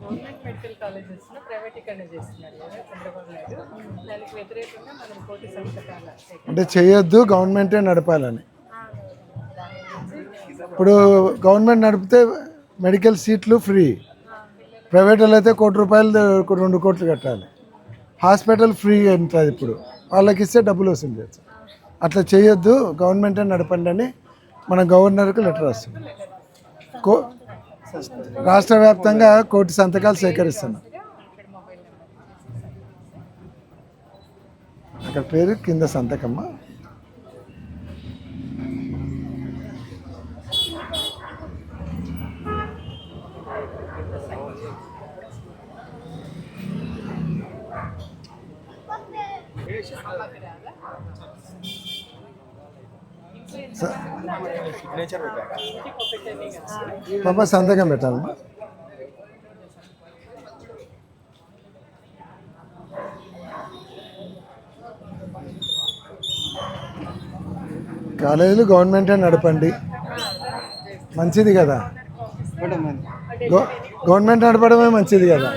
Government medical colleges ప్రైవేటీకరణ చేస్తున్నారు కదా చంద్రబాబు నాయుడు. దానికి వ్యతిరేకంగా మనం కోటి సంతకాల అంటే చేయొద్దు గవర్నమెంటే నడపాలని. ఇప్పుడు గవర్నమెంట్ నడిపితే మెడికల్ సీట్లు ఫ్రీ. ప్రైవేట్ అయితే కోటి రూపాయలు రెండు కోట్లు కట్టాలి. హాస్పిటల్ ఫ్రీ ఉంటుంది ఇప్పుడు. వాళ్ళకి ఇస్తే డబ్బులు వసూలు చేయొచ్చు. అట్లా చేయొద్దు గవర్నమెంటే నడపండి అని మన గవర్నర్కు లెటర్ వస్తుంది కో రాష్ట్ర వ్యాప్తంగా కోటి సంతకాలు సేకరిస్తున్నాం. అక్కడ పేరు కింద సంతకమ్మ. పాప సంతకం పెట్టాలమ్మా కాలేజీలు గవర్నమెంటే నడపండి. మంచిది కదా. గవ- గవర్నమెంట్ నడపడమే మంచిది కదా.